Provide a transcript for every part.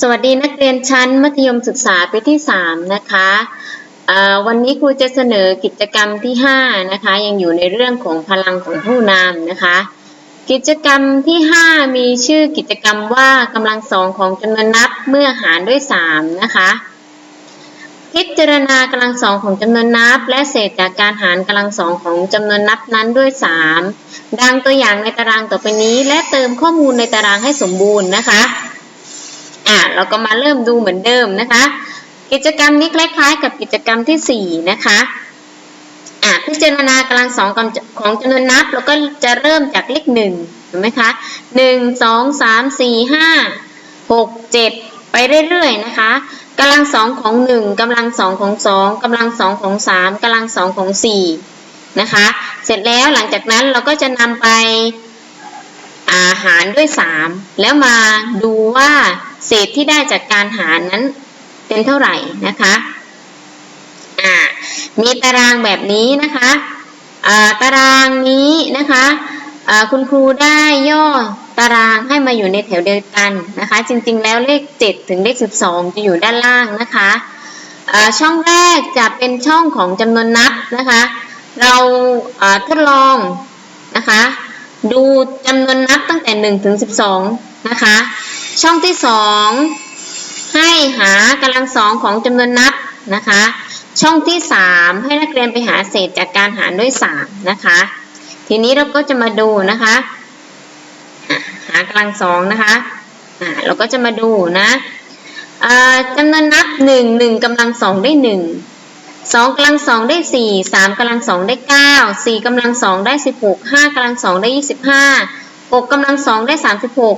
สวัสดีนักเรียนชั้นมัธยมศึกษาปีที่ 3 นะคะวันนี้ครูจะเสนอกิจกรรมที่ 5 นะคะ ยังอยู่ในเรื่องของพลังของผู้นำนะคะ กิจกรรมที่ 5 มีชื่อกิจกรรมว่ากำลังสองของจำนวนนับเมื่อหารด้วย 3 นะคะ พิจารณากำลังสองของจำนวนนับ และเศษจากการหารกำลังสองของจำนวนนับนั้นด้วย 3 ดังตัวอย่างในตารางต่อไปนี้ และเติมข้อมูลในตารางให้สมบูรณ์นะคะ เราก็มาเริ่มดูเหมือนเดิมนะคะ กิจกรรมนี้คล้ายๆ กับกิจกรรมที่สี่นะคะอะพิจารณากำลังสองของจำนวนนับเราก็จะเริ่มจากเลขหนึ่งเห็นไหมคะหนึ่งสองสามสี่ห้าหกเจ็ดไปเรื่อยๆนะคะกำลังสองของหนึ่งกำลังสองของสองกำลังสองของสามกำลังสองของสี่นะคะ เสร็จแล้วหลังจากนั้นเราก็จะนำไป หารด้วย 3 แล้วมาดูว่าเศษที่ได้จากการหารนั้นเป็นเท่าไหร่นะคะอ่ามีตารางแบบนี้นะคะอ่าตารางนี้นะคะอ่าคุณครูได้ย่อตารางให้มาอยู่ในแถวเดียวกันนะคะ จริงๆแล้วเลข 7 ถึงเลข 12 จะอยู่ด้านล่างนะคะอ่าช่องแรกจะเป็นช่องของจำนวนนับนะคะ เราอ่าทดลองนะคะ ดูจำนวนนับตั้งแต่ 1 ถึง 12 นะคะ ช่องที่ 2 ให้หากำลังสองของจำนวนนับนะคะ ช่องที่ 3 ให้นักเรียนไปหาเศษจากการหารด้วย 3 นะคะ ทีนี้เราก็จะมาดูนะคะ หากำลังสองนะคะเราก็จะมาดูนะจำนวนนับ 1 1กำลังสองได้ 1 สองกำลังสองได้สี่สามกำลังสองได้เก้าสี่กำลังสองได้สิบหกห้ากำลังสองได้ยี่สิบห้าหกกำลังสองได้สามสิบหก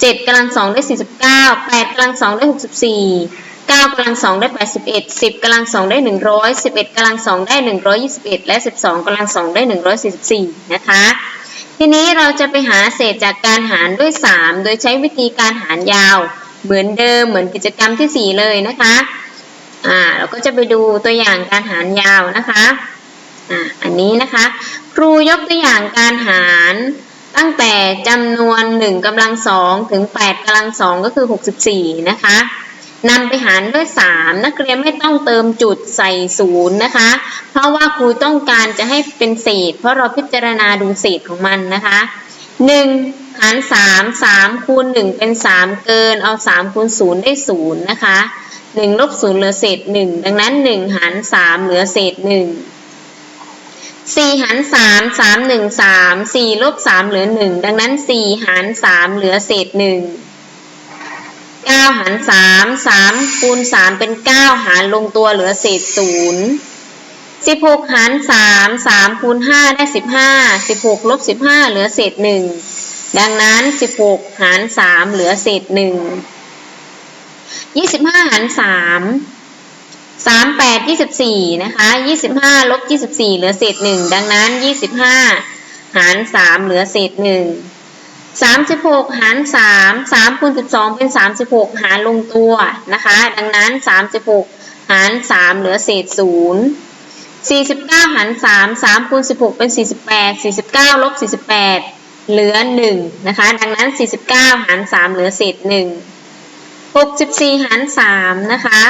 เจ็ดกำลังสองได้สี่สิบเก้าแปดกำลังสองได้หกสิบสี่เก้ากำลังสองได้แปดสิบเอ็ดสิบกำลังสองได้หนึ่งร้อยสิบเอ็ดกำลังสองได้หนึ่งร้อยยี่สิบเอ็ดและสิบสองกำลังสองได้หนึ่งร้อยสี่สิบสี่นะคะ ทีนี้เราจะไปหาเศษจากการหารด้วยสามโดยใช้วิธีการหารยาว เหมือนเดิมเหมือนกิจกรรมที่สี่เลยนะคะ อ่าเราก็จะไปดูตัวอย่างการหารยาวนะคะอ่าอันนี้นะคะ ครูยกตัวอย่างการหารตั้งแต่จำนวน1กำลังสองถึง8กำลังสองก็คือ 64 นะคะนำไปหารด้วย 3 นักเรียนไม่ต้องเติมจุดใส่ศูนย์นะคะ เพราะว่าครูต้องการจะให้เป็นเศษ เพราะเราพิจารณาดูเศษของมันนะคะ 1 หาร 3 3คูณ1เป็น 3 เกินเอา 3คูณ0ได้0นะคะ หนึ่งลบศูนย์เหลือเศษหนึ่งดังนั้นหนึ่งหารสามเหลือเศษหนึ่งสี่หารสามสามหนึ่งสามสี่ลบสามเหลือหนึ่งดังนั้นสี่หารสามเหลือเศษหนึ่งเก้าหารสามสามคูณสามเป็นเก้าหารลงตัวเหลือเศษศูนย์สิบหกหารสามสามคูณห้าได้สิบห้าสิบหกลบสิบห้าเหลือเศษหนึ่งดังนั้นสิบหกหารสามเหลือเศษหนึ่ง ยี่สิบห้าหารสามสามแปดยี่สิบสี่นะคะยี่สิบห้าลบยี่สิบสี่เหลือเศษหนึ่งดังนั้นยี่สิบห้าหารสามเหลือเศษหนึ่งสามสิบหกหารสามสามคูณสิบสองเป็นสามสิบหกหารลงตัวนะคะ ดังนั้นสามสิบหกหารสามเหลือเศษศูนย์สี่สิบเก้าหารสามสามคูณสิบหกเป็นสี่สิบแปดสี่สิบเก้าลบสี่สิบแปดเหลือหนึ่งนะคะ ดังนั้นสี่สิบเก้าหารสามเหลือเศษหนึ่ง หกสิบสี่หารสามนะคะ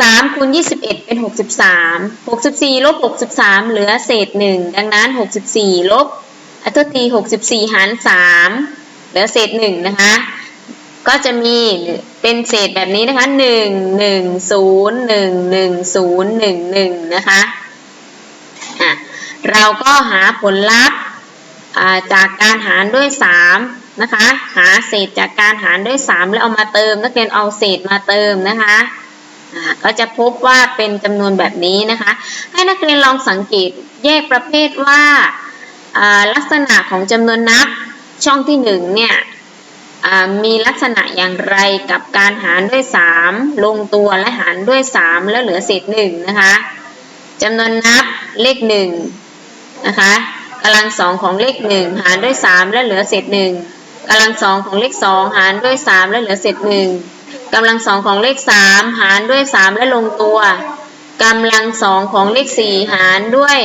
สามคูณยี่สิบเอ็ดเป็นหกสิบสามหกสิบสี่ลบหกสิบสามเหลือเศษหนึ่งดังนั้นหกสิบสี่ลบอัตทีหกสิบสี่หารสามเหลือเศษหนึ่งนะคะก็จะมีเป็นเศษแบบนี้นะคะหนึ่งหนึ่งศูนย์หนึ่งหนึ่งศูนย์หนึ่งหนึ่งนะคะอะเราก็หาผลลัพธ์จากการหารด้วยสาม นะคะ หาเศษจากการหารด้วย 3 แล้วเอามาเติม นักเรียนเอาเศษมาเติมนะคะก็จะพบว่าเป็นจำนวนแบบนี้นะคะ ให้นักเรียนลองสังเกตแยกประเภทว่าลักษณะของจำนวนนับช่องที่1เนี่ยมีลักษณะอย่างไรกับการหารด้วย 3 ลงตัวและหารด้วย 3 แล้วเหลือเศษ1นะคะจำนวนนับเลข1นะคะกำลังสองของเลข1หารด้วย 3 และเหลือเศษ1 กำลังสองของเลขสองหารด้วยสามและเหลือเศษหนึ่งกำลังสองของเลขสามหารด้วยสามและลงตัวกำลังสองของเลขสี่หารด้วย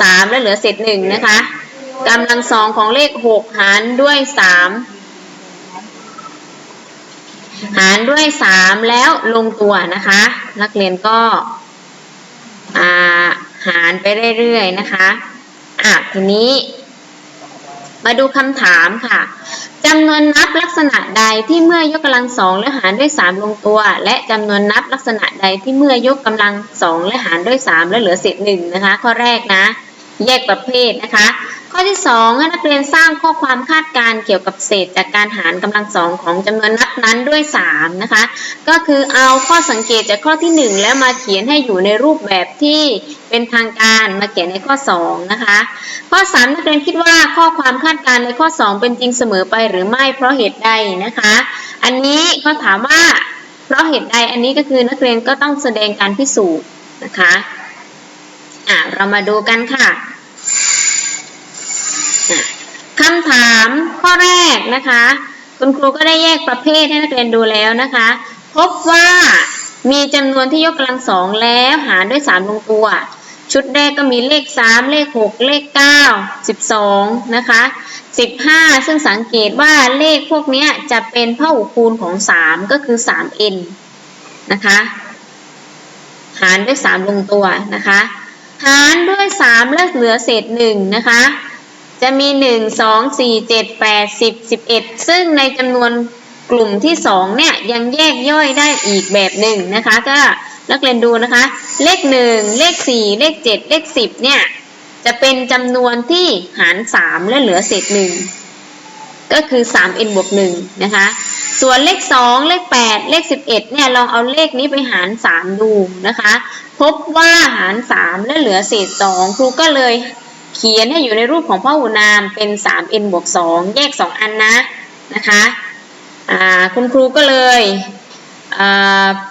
สามและเหลือเศษหนึ่งนะคะกำลังสองของเลขหกหารด้วยสามหารด้วยสามแล้วลงตัวนะคะ นักเรียนก็อ่าหารไปเรื่อยๆนะคะอะทีนี้มาดูคำถามค่ะ จำนวนนับลักษณะใดที่เมื่อยกกำลังสองและหารด้วยสามลงตัว และจำนวนนับลักษณะใดที่เมื่อยกกำลังสองและหารด้วยสามและเหลือเศษหนึ่งนะคะ ข้อแรกนะ แยกประเภทนะคะ ข้อที่สองให้นักเรียนสร้างข้อความคาดการณ์เกี่ยวกับเศษจากการหารกำลังสองของจำนวนนับนั้นด้วยสามนะคะ ก็คือเอาข้อสังเกตจากข้อที่หนึ่งแล้วมาเขียนให้อยู่ในรูปแบบที่เป็นทางการมาเขียนในข้อสองนะคะข้อสามนักเรียนคิดว่าข้อความคาดการณ์ในข้อสองเป็นจริงเสมอไปหรือไม่เพราะเหตุใดนะคะ อันนี้เขาถามว่าเพราะเหตุใดอันนี้ก็คือนักเรียนก็ต้องแสดงการพิสูจน์นะคะอะเรามาดูกันค่ะคำถามข้อแรกนะคะ คุณครูก็ได้แยกประเภทให้นักเรียนดูแล้วนะคะ พบว่ามีจำนวนที่ยกกำลังสองแล้วหารด้วยสามลงตัว ชุดแรกก็มีเลข 3 เลข 6 เลข 9 12 นะคะ 15 ซึ่งสังเกตว่าเลขพวกนี้จะเป็นพหุคูณของ 3 ก็คือ 3n นะคะ หารด้วย 3 ลงตัวนะคะ หารด้วย 3 แล้วเหลือเศษ 1 นะคะ จะมี 1 2 4 7 8 10 11 ซึ่งในจำนวนกลุ่มที่ 2 เนี่ย ยังแยกย่อยได้อีกแบบหนึ่งนะคะ ก็นักเรียนดูนะคะ เลข 1 เลข 4 เลข 7 เลข 10 เนี่ย จะเป็นจำนวนที่หาร 3 และเหลือเศษ 1 ก็คือ 3n บวก1นะคะ ส่วนเลข 2 เลข 8 เลข 11 เนี่ย ลองเอาเลขนี้ไปหาร 3 ดูนะคะ พบว่าหาร 3 และเหลือเศษ 2 ครูก็เลย เขียนให้อยู่ในรูปของพหุนามเป็น 3n บวก 2 แยก 2 อันนะนะคะคุณครูก็เลย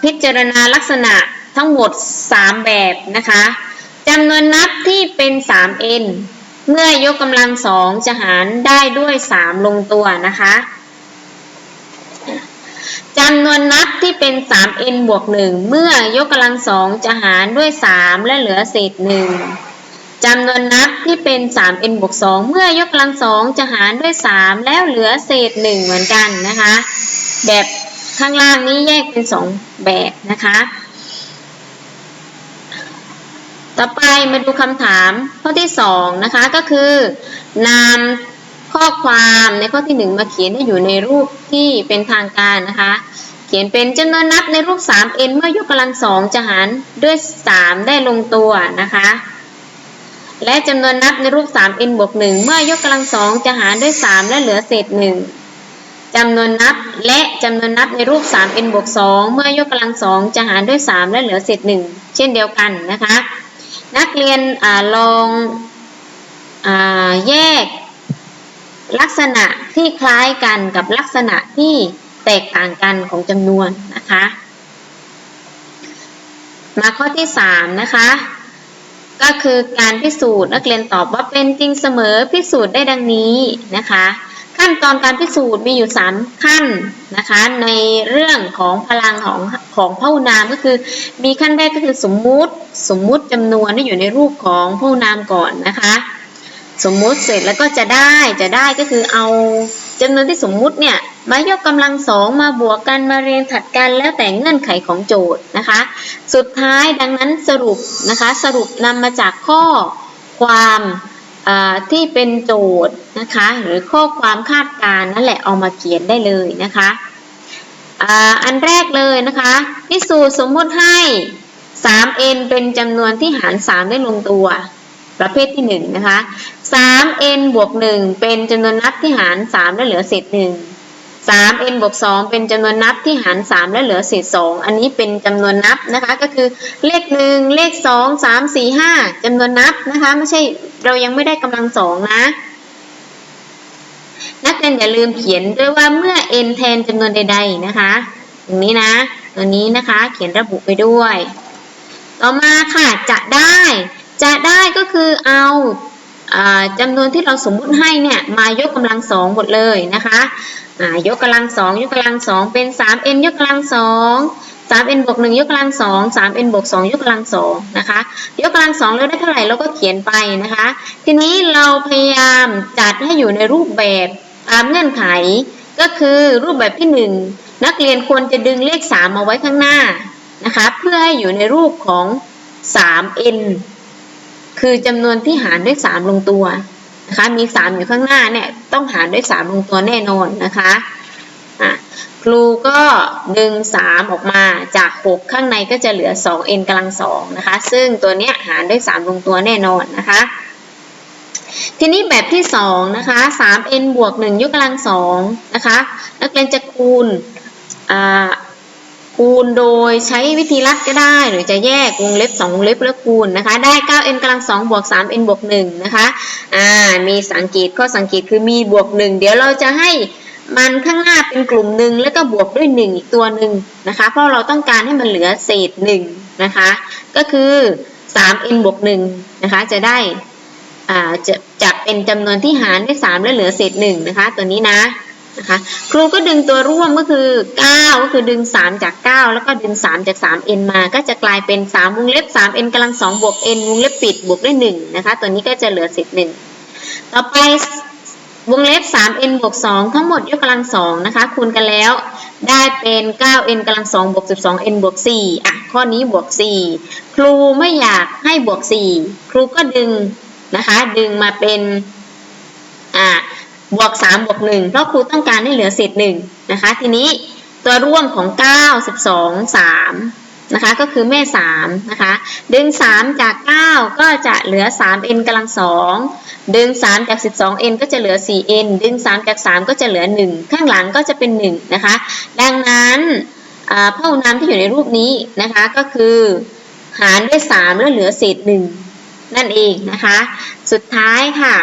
พิจารณาลักษณะทั้งหมด 3 แบบนะคะจำนวนนับที่เป็น 3n เมื่อยกกำลังสองจะหารได้ด้วย 3 ลงตัวนะคะจำนวนนับที่เป็น 3n บวก 1 เมื่อยกกำลังสองจะหารด้วย 3 และเหลือเศษ1 จำนวนนับที่เป็น 3n บวก2เมื่อยกกำลังสองจะหารด้วย 3 แล้วเหลือเศษ 1 เหมือนกันนะคะ แบบข้างล่างนี้แยกเป็น 2 แบบนะคะ ต่อไปมาดูคำถามข้อที่ 2 นะคะก็คือนำข้อความในข้อที่ 1 มาเขียนให้อยู่ในรูปที่เป็นทางการนะคะเขียนเป็นจำนวนนับในรูป 3n เมื่อยกกำลังสองจะหารด้วย 3 ได้ลงตัวนะคะ และจำนวนนับในรูป 3n บวก 1 เมื่อยกกำลังสองจะหารด้วย 3 และเหลือเศษ 1จำนวนนับและจำนวนนับในรูป 3n บวก 2 เมื่อยกกำลังสองจะหารด้วย 3 และเหลือเศษ 1 เช่นเดียวกันนะคะ นักเรียนอลองอแยกลักษณะที่คล้ายกันกับลักษณะที่แตกต่างกันของจำนวนนะคะ มาข้อที่ 3 นะคะ ก็คือการพิสูจน์นักเรียนตอบว่าเป็นจริงเสมอพิสูจน์ได้ดังนี้นะคะ ขั้นตอนการพิสูจน์มีอยู่ 3 ขั้นนะคะ ในเรื่องของพลังของของพหุนามก็คือ มีขั้นแรกก็คือสมมุติ สมมุติจำนวนที่อยู่ในรูปของพหุนามก่อนนะคะ สมมุติเสร็จแล้วก็จะได้จะได้ก็คือเอาจำนวนที่สมมุติเนี่ย มายกกำลังสองมาบวกกันมาเรียงถัดกันแล้วแต่เงื่อนไขของโจทย์นะคะ สุดท้ายดังนั้นสรุปนะคะสรุปนำมาจากข้อความที่เป็นโจทย์นะคะ หรือข้อความคาดการณ์นั่นแหละเอามาเขียนได้เลยนะคะอันแรกเลยนะคะพิสูจน์สมมติให้ 3n เป็นจำนวนที่หาร 3 ได้ลงตัว ประเภทที่ 1 นะคะ 3n บวก 1 เป็นจำนวนนับที่หาร3และเหลือเศษ1 3n บวก2เป็นจำนวนนับที่หาร 3 และเหลือเศษ 2 อันนี้เป็นจำนวนนับนะคะ ก็คือเลข 1 เลข 2 3 4 5จำนวนนับนะคะ ไม่ใช่เรายังไม่ได้กำลังสองนะ นักเรียนอย่าลืมเขียนด้วยว่าเมื่อ n แทนจำนวนใด ๆ นะคะตรงนี้นะ ตัวนี้นะคะเขียนระบุไปด้วย ต่อมาค่ะจะได้ จะได้ก็คือเอา จำนวนที่เราสมมุติให้เนี่ยมายกกำลังสองหมดเลยนะคะยกกำลังสองยกกำลังสองเป็น 3n ยกกำลังสอง 3n บวก1ยกกำลังสอง 3n บวก2ยกกำลังสองนะคะยกกำลังสองแล้วได้เท่าไหร่เราก็เขียนไปนะคะ ทีนี้เราพยายามจัดให้อยู่ในรูปแบบตามเงื่อนไข ก็คือรูปแบบที่นักเรียนควรจะดึงเลข3มาไว้ข้างหน้านะคะ เพื่อให้อยู่ในรูปของ 3n คือจำนวนที่หารด้วย 3 ลงตัวนะคะมี 3 อยู่ข้างหน้าเนี่ยต้องหารด้วย 3 ลงตัวแน่นอนนะคะะครูก็ดึง 3 ออกมาจาก 6 ข้างในก็จะเหลือ 2n กำลัง2นะคะซึ่งตัวเนี้ยหารด้วย 3 ลงตัวแน่นอนนะคะทีนี้แบบที่ 2 นะคะ 3n บวก 1 ยกกำลัง2นะคะ นักเรียนจะคูณอ่า คูณโดยใช้วิธีลัดก็ได้ หรือจะแยกวงเล็บ2วงเล็บแล้วคูณนะคะ ได้ 9n กำลัง2บวก 3n บวก1นะคะอ่ามีสังเกตข้อสังเกตคือมีบวก 1 เดี๋ยวเราจะให้มันข้างหน้าเป็นกลุ่มหนึ่งแล้วก็บวกด้วย 1 อีกตัวหนึ่งนะคะ เพราะเราต้องการให้มันเหลือเศษ1นะคะ ก็คือ 3n บวก1นะคะ จะได้อ่าจะจะเป็นจำนวนที่หารด้วย3และเหลือเศษ1นะคะ ตัวนี้นะ นะคะครูก็ดึงตัวร่วมก็คือ 9 ก็คือดึง 3 จาก 9 แล้วก็ดึง 3 จาก 3n มา ก็จะกลายเป็น 3 วงเล็บ 3n กำลัง2บวก n วงเล็บปิดบวกด้วย1นะคะ ตัวนี้ก็จะเหลือเศษ1ต่อไปวงเล็บ 3n บวก 2 ทั้งหมดยกกำลัง 2 นะคะ คูณกันแล้ว ได้เป็น 9n กำลัง 2 บวก 12n บวก 4 อะ ข้อนี้บวก 4 ครูไม่อยากให้บวก 4 ครูก็ดึงนะคะ ดึงมาเป็น อ่า บวก3บวก1เพราะครูต้องการให้เหลือเศษ1นะคะ ทีนี้ตัวร่วมของ 9 12 3นะคะ ก็คือแม่3นะคะ ดึง 3 จาก 9 ก็จะเหลือ 3n กำลัง 2 ดึง 3 จาก 12n ก็จะเหลือ 4n ดึง 3 จาก 3 ก็จะเหลือ 1 ข้างหลังก็จะเป็น 1 นะคะ ดังนั้นพหุนามที่อยู่ในรูปนี้นะคะ ก็คือหารด้วย 3 แล้วเหลือเศษ 1 นั่นเองนะคะ สุดท้ายค่ะ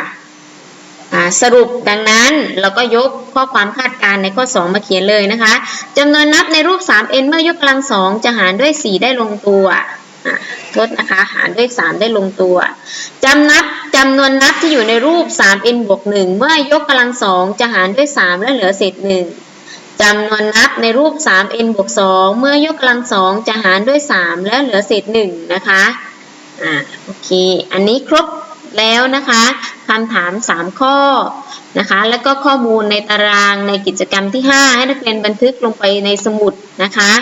สรุปดังนั้นเราก็ยกข้อความคาดการณ์ในข้อ 2 มาเขียนเลยนะคะจำนวนนับในรูป 3n เมื่อยกกำลังสองจะหารด้วย 4 ได้ลงตัวทดนะคะหารด้วย 3 ได้ลงตัวจำนับจำนวนนับที่อยู่ในรูป 3n บวก 1 เมื่อยกกำลังสองจะหารด้วย 3 และเหลือเศษ 1จำนวนนับในรูป 3n บวก 2 เมื่อยกกำลังสองจะหารด้วย 3 และเหลือเศษ 1 นะคะอ่าโอเค อันนี้ครบ แล้วนะคะคำถาม 3 ข้อนะคะ แล้วก็ข้อมูลในตารางในกิจกรรมที่ 5 ให้นักเรียนบันทึกลงไปในสมุดนะคะ